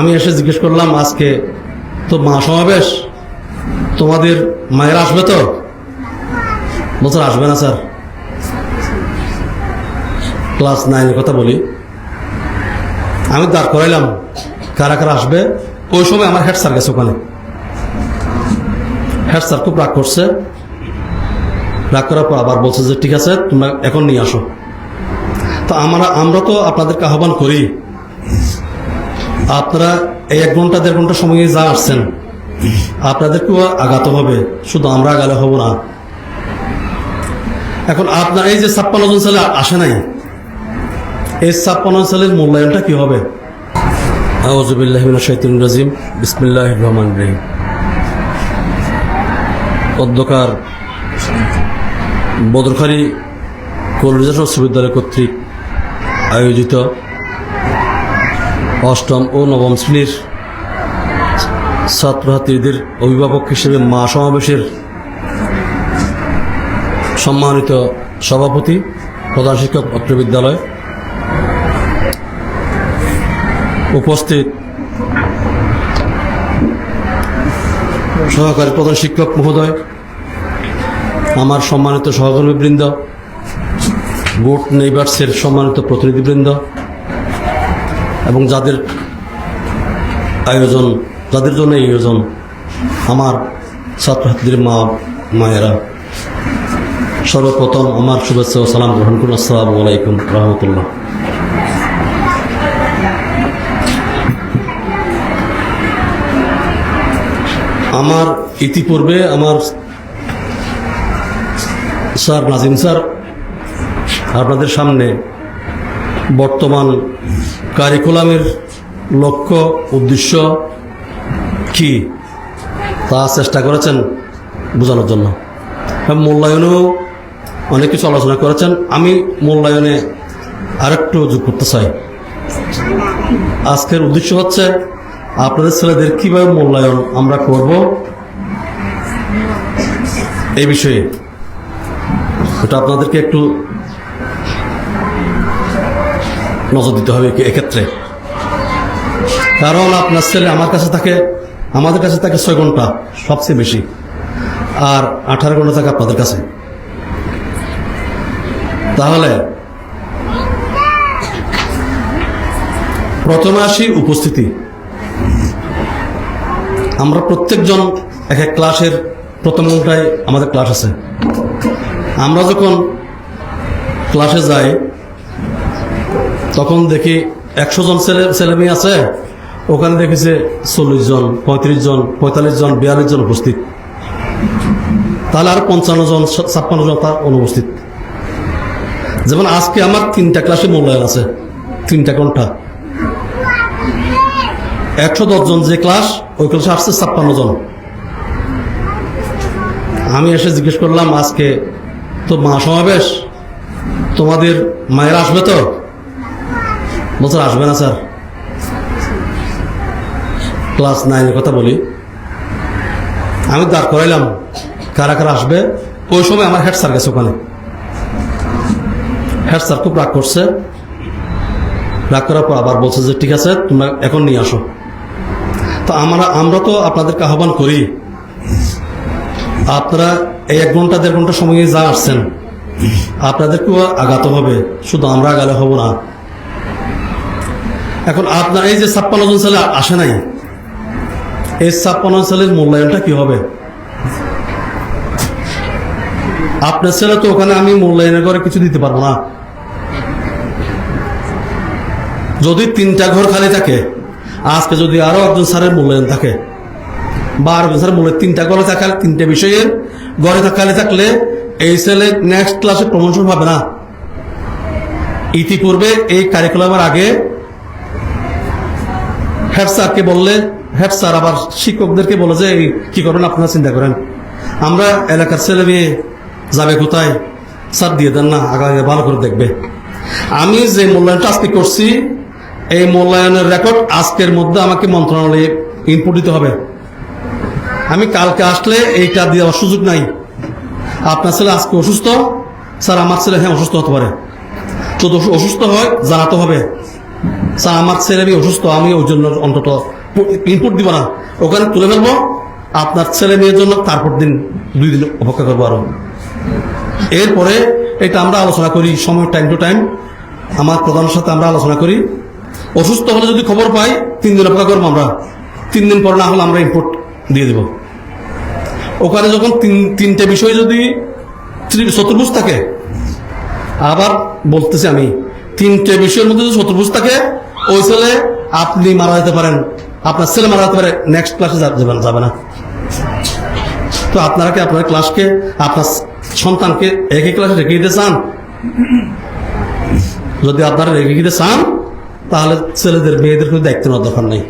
আমি এসে জিজ্ঞেস করলাম, আজকে তো মা সমাবেশ, তোমাদের মায়ের আসবে তো? বলছে, আসবে না স্যার। ক্লাস নাইনের কথা বলি। আমি দাঁড় করাইলাম, কারা কারা আসবে? ওই সময় আমার হেড স্যার গেছে ওখানে। হেড স্যার খুব রাগ করছে। রাগ করার পর আবার বলছে যে, ঠিক আছে, তোমরা এখন নিয়ে আসো। তো আমরা আমরা তো আপনাদেরকে আহ্বান করি। আপনারা এই এক ঘণ্টা, দেড় ঘণ্টা সময়ে যা আসছেন আপনাদেরকেও আগাতে হবে, শুধু আমরা আগালে হব না। এখন আপনার এই যে ছাপ্পান্ন জন ছেলে আসে নাই, এই ছাপ্পান্ন সালের মূল্যায়নটা কি হবে? আউজুবিল্লাহ রাজিম বিসমিল্লাহ রহমান রহিম। অধ্যকার বদরখারি কলেজ বিশ্ববিদ্যালয় কর্তৃক আয়োজিত অষ্টম ও নবম শ্রেণির ছাত্রছাত্রীদের অভিভাবক হিসেবে মা সমাবেশের সম্মানিত সভাপতি, প্রধান শিক্ষক, অত্র বিদ্যালয় উপস্থিত সহকারী প্রধান শিক্ষক মহোদয়, আমার সম্মানিত সহকর্মীবৃন্দ, বোর্ড নেইবার্সের সম্মানিত প্রতিনিধিবৃন্দ এবং যাদের আয়োজন, যাদের জন্য আয়োজন, আমার ছাত্রছাত্রীদের মা, মায়েরা, সর্বপ্রথম আমার শুভেচ্ছা ও সালাম গ্রহণ করুন। আসসালামু আলাইকুম রহমতুল্লাহ। আমার ইতিপূর্বে আমার স্যার নাজিম স্যার, আপনাদের সামনে বর্তমান কারিকুলামের লক্ষ্য, উদ্দেশ্য কি? তা চেষ্টা করেছেন বোঝানোর জন্য। মূল্যায়নেও অনেক কিছু আলোচনা করেছেন। আমি মূল্যায়নে আরেকটু যোগ করতে চাই। আজকের উদ্দেশ্য হচ্ছে, আপনাদের ছেলেদের কীভাবে মূল্যায়ন আমরা করব এই বিষয়ে। এটা আপনাদেরকে একটু নজর দিতে হবে এক্ষেত্রে। কারণ আপনার ছেলে আমার কাছে থাকে, আমাদের কাছে থাকে ছয় ঘণ্টা, সবচেয়ে বেশি। আর আঠারো ঘণ্টা থাকে আপনাদের কাছে। তাহলে প্রথমে আসি উপস্থিতি। আমরা প্রত্যেকজন এক এক ক্লাসের প্রথম ঘন্টায় আমাদের ক্লাস আছে। আমরা যখন ক্লাসে যাই তখন দেখি একশো জন ছেলে ছেলে মেয়ে আছে। ওখানে দেখেছে চল্লিশ জন, পঁয়ত্রিশ জন, পঁয়তাল্লিশ জন, বিয়াল্লিশ জন উপস্থিত। তাহলে আর পঞ্চান্ন জন ছাপ্পান্ন জন তার অনুপস্থিত। যেমন আজকে আমার তিনটা ক্লাসে মূল্যায়ন আছে, তিনটা ঘণ্টা। একশো জন যে ক্লাস, ওই ক্লাসে আসছে ছাপ্পান্ন জন। আমি এসে জিজ্ঞেস করলাম, আজকে তো মা সমাবেশ, তোমাদের মায়ের আসবে তো? বলছে আসবে না, স্যার। ক্লাস নাইনের কথা বলি। আমি দাঁড় করাইলাম। কারা কারা আসবে? ওই সময় আমার হেড স্যার গেছে ওখানে। হেড স্যার খুব রাগ করছে। রাগ করার পর আবার বলছে যে, ঠিক আছে, তোমরা এখন নিয়ে আসো। তো আমরা আমরা তো আপনাদেরকে আহ্বান করি, আপনারা এই এক ঘণ্টা, দেড় ঘণ্টা সময়ে যা আসছেন, আপনাদেরকেও আঘাত হবে। শুধু আমরা আগালে হব না। এখন আপনার এই যে ছাপ্পান্ন জন ছেলে আসে নাই, এই ছাপ্পান্ন ছেলের মূল্যায়নটা কি হবে? আপনার ছেলে তো ওখানে আমি মূল্যায়নের করে কিছু দিতে পারব না। যদি তিনটা ঘর খালি থাকে, আজকে যদি আরও একজন স্যারের মূল্যায়ন থাকে, বা আরও স্যারের মূল্যায়ন, তিনটা ঘরে থাকা তিনটে বিষয়ের ঘরে খালি থাকলে এই ছেলে নেক্সট ক্লাসে প্রমোশন হবে না। ইতিপূর্বে এই কারিকুলামের আগে হেড স্যারকে বললে হেড স্যার আবার শিক্ষকদেরকে বলে যে কি করবেন? আপনারা চিন্তা করেন। আমরা এলাকার ছেলে মেয়ে যাবে কোথায়? স্যার দিয়ে দেন না, আগামী ভালো করে দেখবে। আমি যে মূল্যায়নটা আজকে করছি, এই মূল্যায়নের রেকর্ড আজকের মধ্যে আমাকে মন্ত্রণালয়ে ইনপুট দিতে হবে। আমি কালকে আসলে এইটা দেওয়ার সুযোগ নাই। আপনার ছেলে আজকে অসুস্থ? স্যার, আমার ছেলে হ্যাঁ অসুস্থ হতে পারে। যদি অসুস্থ হয়, জানাতে হবে। স্যার, আমার ছেলে মেয়ে অসুস্থ আমি ওই জন্য অন্তত ইনপুট দিব না। ওখানে তুলে ফেলব, আপনার ছেলে মেয়ের জন্য তারপর দিন, দুই দিন অপেক্ষা করব আরও। এরপরে এটা আমরা আলোচনা করি সময় টাইম টু টাইম আমার প্রধানের সাথে আমরা আলোচনা করি। অসুস্থ হলে যদি খবর পাই, তিন দিন অপেক্ষা করব আমরা। তিন দিন পর না হলে আমরা ইনপুট দিয়ে দেব। ওখানে যখন তিন, তিনটে বিষয় যদি চতুর্ভুজ থাকে, আবার বলতেছি আমি, তিনটে বিষয়ের মধ্যে যদি চতুর্ভুজ থাকে ওই ছেলে আপনি মারা যেতে পারেন। আপনার ছেলে মারা যেতে পারে নেক্সট ক্লাসে যাবে যাবে না। তো আপনারা কি আপনার ক্লাসকে আপনার সন্তানকে একই ক্লাসে রেখে দিতে চান? যদি আপনারা রেখে দিতে চান, তাহলে ছেলেদের, মেয়েদের কোনো দায়িত্ব নেওয়ার দরকার নেই।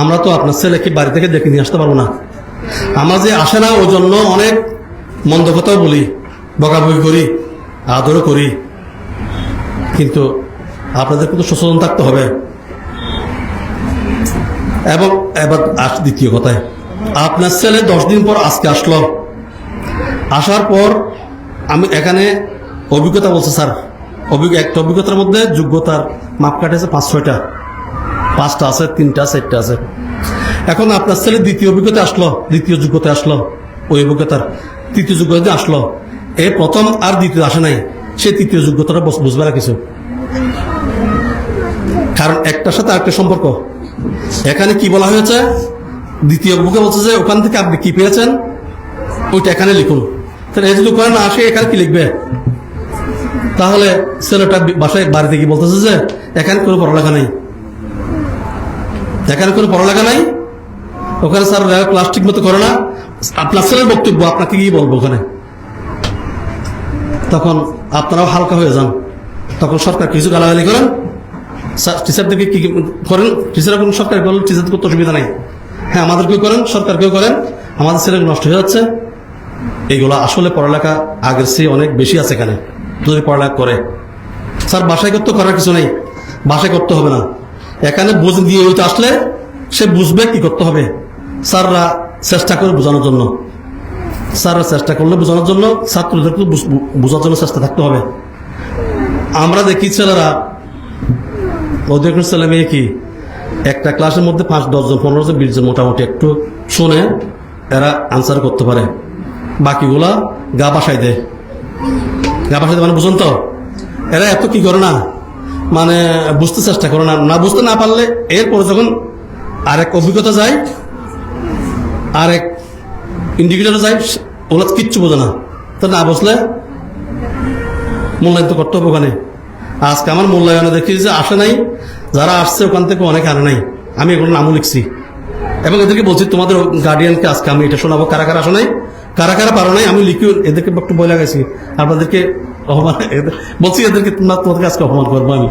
আমরা তো আপনার ছেলেকে বাড়ি থেকে ডেকে নিয়ে আসতে পারব না। আমরা যে আসে না, ওই জন্য অনেক মন্দ কথাও বলি, বকাবকি করি, আদরও করি। কিন্তু আপনাদের কিন্তু সচেতন থাকতে হবে। এবং এবার আস দ্বিতীয় কথায়, আপনার ছেলে দশ দিন পর আজকে আসলো। আসার পর আমি এখানে অভিজ্ঞতা বলছে, স্যার। অভিজ্ঞ একটা অভিজ্ঞতার মধ্যে যোগ্যতার মাপকাঠি আছে পাঁচ, ছয়টা। পাঁচটা আছে, তিনটা, চারটা আছে। এখন আপনার ছেলে দ্বিতীয় অভিজ্ঞতা আসলো, দ্বিতীয় যোগ্যতা আসলো, ওই অভিজ্ঞতার তৃতীয় যোগ্যতা আসলো। এই প্রথম আর দ্বিতীয় আসে নাই, সে তৃতীয় যোগ্যতাটা বুঝবে না কিছু। কারণ একটার সাথে আরেকটা সম্পর্ক। এখানে কি বলা হয়েছে? দ্বিতীয় বুকে বলছে যে, ওখান থেকে আপনি কি পেয়েছেন? ওইটা এখানে লিখুন। তাহলে যদি ওখানে না আসে, এখানে কি লিখবে? তাহলে ছেলেটা বাসায়, বাড়িতে কি বলতেছে যে, এখানে কোনো পড়ালেখা নেই। এখানে কোনো পড়ালেখা নাই? ওখানে স্যার ক্লাস ঠিক মতো করে না। আপনার ছেলের বক্তব্য, আপনাকে কি বলব ওখানে। তখন আপনারাও হালকা হয়ে যান। তখন সরকার কিছু গালাগালি করেন। টিচারদেরকে কি করেন? টিচাররা কোনো সরকার করলে টিচারদের করতে অসুবিধা নাই। হ্যাঁ আমাদেরকেও করেন সরকারকেও করেন, আমাদের ছেলেগুলো নষ্ট হয়ে যাচ্ছে। এইগুলো আসলে পড়ালেখা আগের চেয়ে অনেক বেশি আছে এখানে। যদি পড়ালেখা করে। স্যার, বাসায় করতে করার কিছু নেই। বাসায় করতে হবে না। এখানে বুঝ দিয়ে ওইটা আসলে সে বুঝবে কি করতে হবে। স্যাররা চেষ্টা করে বোঝানোর জন্য। স্যাররা চেষ্টা করলে বোঝানোর জন্য ছাত্রদেরকে বুঝ- বোঝার জন্য চেষ্টা থাকতে হবে। আমরা দেখি ছেলেরা মেয়ে কি? একটা ক্লাসের মধ্যে পাঁচ দশজন পনেরো জন, বিশ মোটামুটি একটু শুনে এরা আনসার করতে পারে। বাকিগুলা গা বাসায় দেয় গা বাসায় মানে বুঝুন তো? এরা এত কি করে না? মানে বুঝতে চেষ্টা করে না। না বুঝতে না পারলে এরপরে যখন আরেক অভিজ্ঞতা যায়, আরেক ইন্ডিকেটর যায়, ওগুলো কিচ্ছু বোঝে না। তো না বুঝলে মূল্যায়ন তো করতে হবে ওখানে। আজকে আমার মূল্যায়নে দেখি যে আসে নাই, যারা আসছে ওখান থেকে অনেক আনে নাই। আমি এগুলো নামও লিখছি। এবং এদেরকে বলছি, তোমাদের গার্ডিয়ানকে আজকে আমি এটা শোনাবো। কারা কারা আসে নাই? কারা কারা পারো নাই? আমি লিখি, এদেরকে একটু বই লাগাইছি আপনাদেরকে অপমান বলছি এদেরকে, তোমরা তোমাদেরকে আজকে অপমান করব আমি।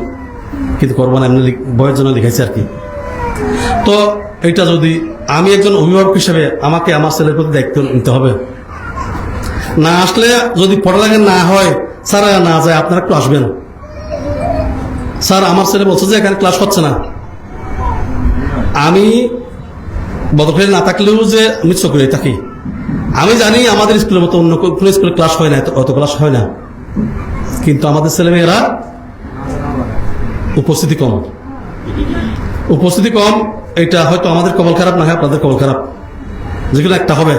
কিন্তু করব না, এমনি বইয়ের জন্য লিখেছি আর কি। তো এটা যদি আমি একজন অভিভাবক হিসেবে আমাকে আমার ছেলের প্রতি দায়িত্ব নিতে হবে। না আসলে যদি পড়ালেখা না হয় স্যার না যায়, আপনারা একটু আসবেন। স্যার, আমার ছেলে বলছে যে এখানে ক্লাস হচ্ছে না। আমি বদখলে না থাকলেও যে আমি চোখে থাকি। আমি জানি আমাদের স্কুলের মতো অন্য কোনো স্কুলে ক্লাস হয় না অত ক্লাস হয় না। কিন্তু আমাদের ছেলেমেয়েরা উপস্থিতি কম। উপস্থিতি কম, এটা হয়তো আমাদের কবল খারাপ, না হয় আপনাদের কবল খারাপ। যেগুলো একটা হবে।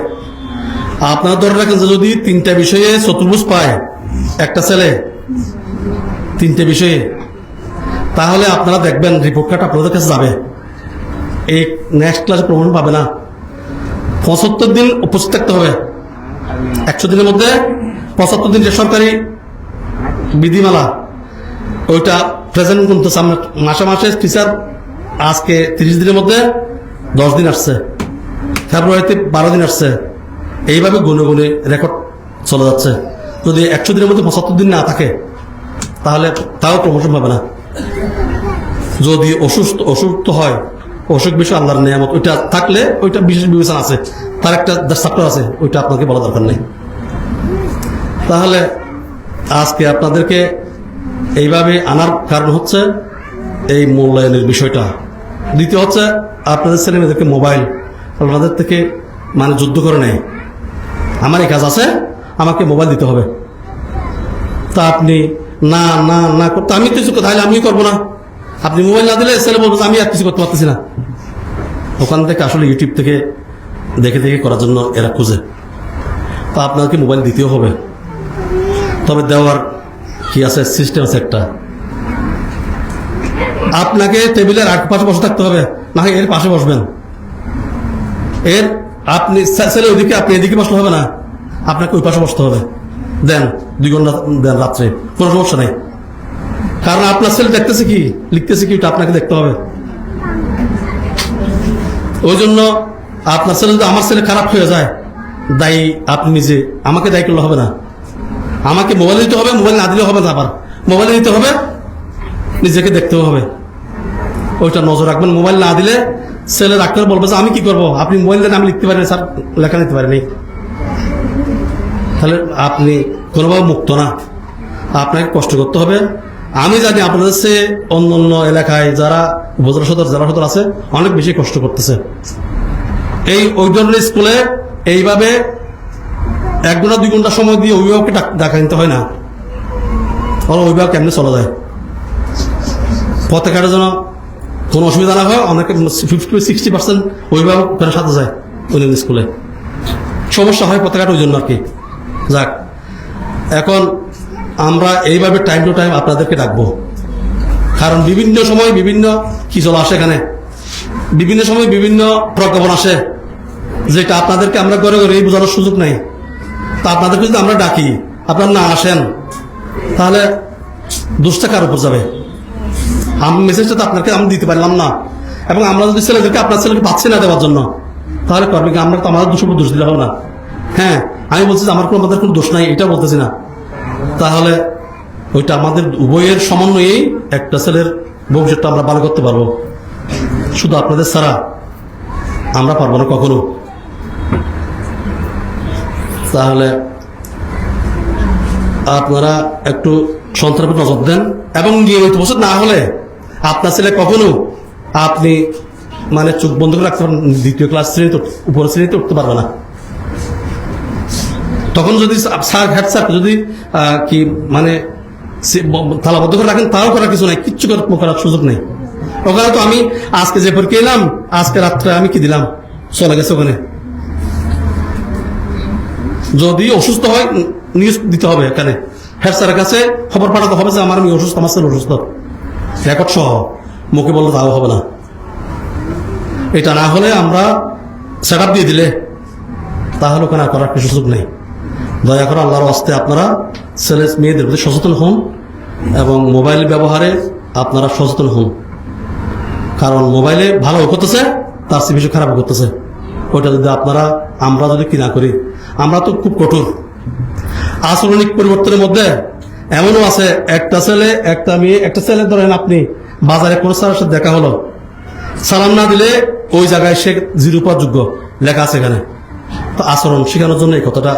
আপনারা ধরে রাখেন যে যদি তিনটা বিষয়ে চতুর্ভুজ পায়, একটা ছেলে, তিনটে বিষয়ে তাহলে আপনারা দেখবেন রিপোর্ট কার্ড আপনাদের কাছে যাবে। এই নেক্সট ক্লাসে প্রমোশন পাবে না। পঁচাত্তর দিন উপস্থিত থাকতে হবে। একশো দিনের মধ্যে পঁচাত্তর দিন যে সরকারি বিধিমালা, ওইটা প্রেজেন্ট কিন্তু মাসে মাসে টিচার আজকে তিরিশ দিনের মধ্যে দশ দিন আসছে। ফেব্রুয়ারিতে বারো দিন আসছে। এইভাবে গুনে গুনে রেকর্ড চলে যাচ্ছে। যদি একশো দিনের মধ্যে পঁচাত্তর দিন না থাকে, তাহলে তাও প্রমোশন পাবে না। যদি অসুস্থ অসুস্থ হয়, অসুখ বিষয় আল্লাহর নিয়ামত, ওইটা থাকলে ওইটা বিশেষ বিবেচনা আছে। তার একটা চ্যাপ্টার আছে, ওইটা আপনাকে বলা দরকার নেই। তাহলে আজকে আপনাদেরকে এইভাবে আনার কারণ হচ্ছে এই মূল্যায়নের বিষয়টা। দ্বিতীয় হচ্ছে আপনাদের ছেলে মেয়েদেরকে মোবাইল আপনাদের থেকে মানে যুদ্ধ করে নেয়। আমার এই কাজ আছে, আমাকে মোবাইল দিতে হবে। তা আপনি না না না করতে আমি কিছু তাহলে আমি করব না। আপনি মোবাইল না দিলে ছেলে বলব আমি আর কিছু করতে পারতেছি না। ওখান থেকে আসলে ইউটিউব থেকে দেখে দেখে করার জন্য এরা খুঁজে। তা আপনাকে মোবাইল দিতেও হবে। তবে দেওয়ার কি আছে? সিস্টেম আছে একটা আপনাকে টেবিলের আট পাশে বসে থাকতে হবে। না এর পাশে বসবেন। এর আপনি ছেলে ওইদিকে আপনি এদিকে বসলে হবে না। আপনাকে ওই পাশে বসতে হবে। দেন, দুই ঘণ্টা দেন রাত্রে, কোনো সমস্যা নেই। কারণ আপনার ছেলে দেখতেছে কি? লিখতেছে কি, ওটা আপনাকে দেখতে হবে। ওই জন্য আপনার ছেলে যদি আমার ছেলে খারাপ হয়ে যায়, দায়ী আপনি নিজে, আমাকে দায়ী করলে হবে না। আমাকে মোবাইল দিতে হবে মোবাইল না দিলে হবে না আবার। মোবাইলে দিতে হবে, নিজেকে দেখতেও হবে। ওইটা নজর রাখবেন মোবাইল না দিলে ছেলে ডাক্তার বলবে যে, আমি কি করব? আপনি মোবাইল দেন, আমি লিখতে পারি স্যার, লেখা নিতে পারিনি। তাহলে আপনি কোনোভাবে মুক্ত না। আপনাকে কষ্ট করতে হবে। আমি জানি আপনাদের সে অন্য অন্য এলাকায় যারা উপজেলা সদর, জেলা সদর আছে, অনেক বেশি কষ্ট করতেছে। এই ওই ধরনের স্কুলে এইভাবে এক ঘণ্টা, দুই ঘণ্টা সময় দিয়ে অভিভাবককে ডাক- নিতে হয় না। ওরা অভিভাবক কেমনে চলা যায়? পথে ঘাটে যেন কোনো অসুবিধা না হয়, অনেকে ফিফটি সিক্সটি পার্সেন্ট অভিভাবক সাথে যায় অন্যান্য স্কুলে। সমস্যা হয় পথে ঘাটে ওই জন্য আর কি। যাক, এখন আমরা এইভাবে টাইম টু টাইম আপনাদেরকে ডাকবো। কারণ বিভিন্ন সময় বিভিন্ন কি আসে এখানে? বিভিন্ন সময় বিভিন্ন প্রজ্ঞাপন আসে, যেটা আপনাদেরকে আমরা ঘরে ঘরে বোঝানোর সুযোগ নাই। তা আপনাদেরকে যদি আমরা ডাকি, আপনারা না আসেন, তাহলে দোষটা কার উপর যাবে? আমি মেসেজটা তো আপনাকে আমি দিতে পারলাম না। এবং আমরা যদি ছেলেদেরকে, আপনার ছেলেকে পাচ্ছি না দেওয়ার জন্য, তাহলে করবে আমরা তো আমাদের উপর দোষ দিলে হবে না। হ্যাঁ আমি বলছি যে আমার কোনো আমাদের কোনো দোষ নাই, এটা বলতেছি না। তাহলে ওইটা আমাদের উভয়ের সমন্বয়েই একটা ছেলের ভবিষ্যৎটা আমরা ভালো করতে পারব। শুধু আপনাদের ছাড়া আমরা পারব না কখনো। তাহলে আপনারা একটু সন্তানের উপর নজর দেন এবং নিয়মিত বছর না হলে আপনার ছেলে কখনো আপনি মানে চোখ বন্ধ করে রাখতে পারেন দ্বিতীয় ক্লাস শ্রেণীতে উপরের শ্রেণীতে উঠতে পারবে না। তখন যদি স্যার, হেড স্যার যদি কি মানে তালাবদ্ধ করে রাখেন, তাও করার কিছু নাই, কিচ্ছু করার সুযোগ নেই। ওখানে তো আমি আজকে যে পরীক্ষা এলাম আজকে রাত্রে আমি কি দিলাম? চলে গেছে ওখানে। যদি অসুস্থ হয় নিউজ দিতে হবে এখানে। হেড স্যারের কাছে খবর পাঠাতে হবে যে আমার আমি অসুস্থ, আমার ছেলে অসুস্থ। রেকর্ড সহ। মুখে বললে তাও হবে না। এটা না হলে আমরা সেট দিয়ে দিলে, তাহলে ওখানে করার কিছু সুযোগ নেই। দয়া করে আল্লাহর আস্তে আপনারা ছেলে মেয়েদের প্রতি সচেতন হন এবং মোবাইল ব্যবহারে আপনারা সচেতন হন। কারণ মোবাইলে ভালো করতেছে, তার চেয়ে বেশি খারাপ করতেছে। ওইটা যদি আপনারা, আমরা যদি কি না করি, আমরা তো খুব কঠোর। আচরণিক পরিবর্তনের মধ্যে এমনও আছে, একটা ছেলে, একটা মেয়ে, একটা ছেলে ধরেন আপনি বাজারে কোনো স্যারের সাথে দেখা হলো। সালাম না দিলে ওই জায়গায় সে জিরো যোগ্য, লেখা আছে এখানে। তো আচরণ শেখানোর জন্য এই কথাটা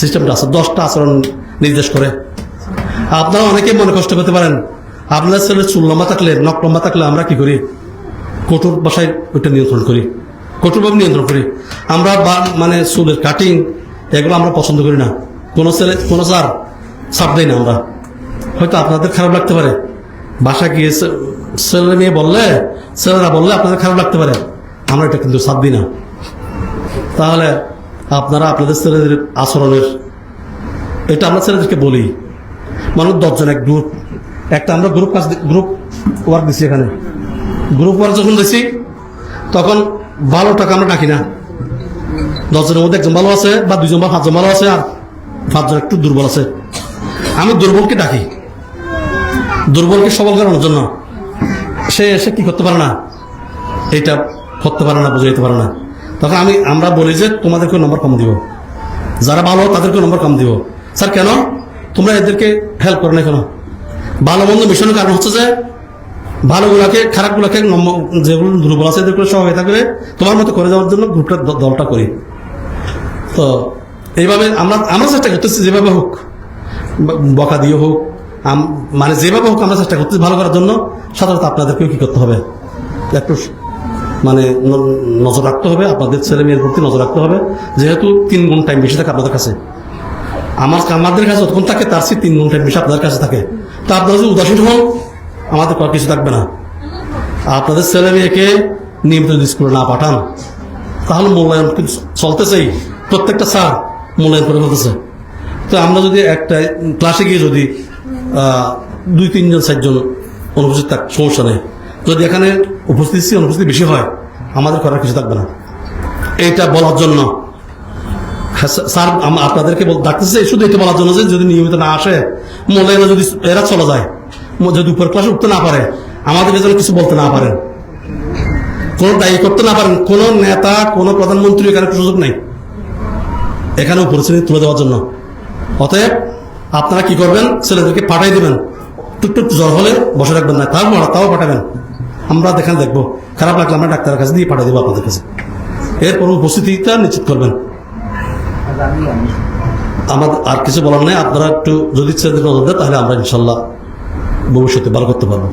সিস্টেমটা আছে, দশটা আচরণ নির্দেশ করে। আপনারা অনেকে মনে কষ্ট পেতে পারেন আপনার ছেলে চুল লম্বা থাকলে, নখ লম্বা থাকলে আমরা কি করি? কঠোর ভাষায় ওইটা নিয়ন্ত্রণ করি, কঠোরভাবে নিয়ন্ত্রণ করি। আমরা মানে চুলের কাটিং এগুলো আমরা পছন্দ করি না। কোনো ছেলে কোনো স্যার ছাড় দেয় না আমরা। হয়তো আপনাদের খারাপ লাগতে পারে। বাসা গিয়ে ছেলে মেয়ে বললে, ছেলেরা বললে আপনাদের খারাপ লাগতে পারে। আমরা এটা কিন্তু সাথ দিই না। তাহলে আপনারা আপনাদের ছেলেদের আচরণের, এটা আমরা ছেলেদেরকে বলি। মানুষ দশজন এক গ্রুপ একটা আমরা গ্রুপ কাজ গ্রুপ ওয়ার্ক দিছি এখানে। গ্রুপ ওয়ার্ক যখন দিছি, তখন ভালো টাকা আমরা ডাকি না। দশজনের মধ্যে একজন ভালো আছে বা দুজন বা পাঁচজন ভালো আছে, আর পাঁচজন একটু দুর্বল আছে। আমি দুর্বলকে ডাকি। দুর্বলকে সবল করানোর জন্য। সে এসে কি করতে পারে না? এটা করতে পারে না, বুঝাইতে পারে না। তখন আমি, আমরা বলি যে তোমাদেরকে নম্বর কম দিব যারা ভালো তাদেরকে নম্বর কম দিব স্যার, কেন? তোমরা এদেরকে হেল্প করো না কেন? ভালো, মন্দ মিশনের কারণ হচ্ছে যে ভালোগুলাকে খারাপগুলাকে যেগুলো দুর্বল আছে, এদেরকে সহযোগিতা করে তোমার মতো করে দেওয়ার জন্য গ্রুপটা দলটা করি। তো, এইভাবে আমরা আমরা চেষ্টা করতেছি যেভাবে হোক। বকা দিয়ে হোক মানে যেভাবে হোক আমরা চেষ্টা করতেছি ভালো করার জন্য। সাধারণত আপনাদেরকেও কি করতে হবে? একটু মানে নজর রাখতে হবে, আপনাদের ছেলে মেয়ের প্রতি নজর রাখতে হবে। যেহেতু তিন গুণ টাইম বেশি থাকে আপনাদের কাছে। আমার আমাদের কাছে যতক্ষণ থাকে, তার চেয়ে তিন গুণ টাইম বেশি আপনাদের কাছে থাকে। তা আপনারা যদি উদাসীন হন, আমাদের কিছু থাকবে না। আপনাদের ছেলে মেয়েকে নিয়মিত স্কুলে না পাঠান, তাহলে মূল্যায়ন কিন্তু চলতেছেই। প্রত্যেকটা স্যার মূল্যায়ন করে ফেলতেছে। তো আমরা যদি একটা ক্লাসে গিয়ে যদি দুই, তিনজন, চারজন অনুপস্থিত থাক, সমস্যা নেই। যদি এখানে উপস্থিতি অনুপস্থিতি বেশি হয় আমাদের করার কিছু থাকবে না। এইটা বলার জন্য। হ্যাঁ, স্যার- আপনাদেরকে ডাকতেছে শুধু এটা বলার জন্য যে যদি নিয়মিত না আসে মূল্যায়নে যদি এরা চলে যায় যদি উপর ক্লাসে উঠতে না পারে আমাদের যেন কিছু বলতে না পারেন। কোনো দায়ী করতে না পারেন কোন নেতা কোন প্রধানমন্ত্রী এখানে সুযোগ নেই। এখানে উপস্থিতি তুলে দেওয়ার জন্য। অতএব আপনারা কি করবেন? ছেলেদেরকে পাঠাই দেবেন। টুকটুক জ্বর হলে বসে রাখবেন না। তাও তাও পাঠাবেন। আমরা দেখেন দেখব। খারাপ লাগলে আমরা ডাক্তারের কাছে দিয়ে পাঠিয়ে দেবো আপনাদের কাছে। এরপর উপস্থিতিটা নিশ্চিত করবেন। আমাদের আর কিছু বলার নেই। আপনারা একটু যদি তাহলে আমরা ইনশাল্লাহ ভবিষ্যতে ভালো করতে পারব।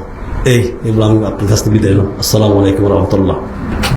এই, এগুলো আমি আপনার কাছ থেকে বিদায় আসসালামু আলাইকুম রহমতুল্লাহ।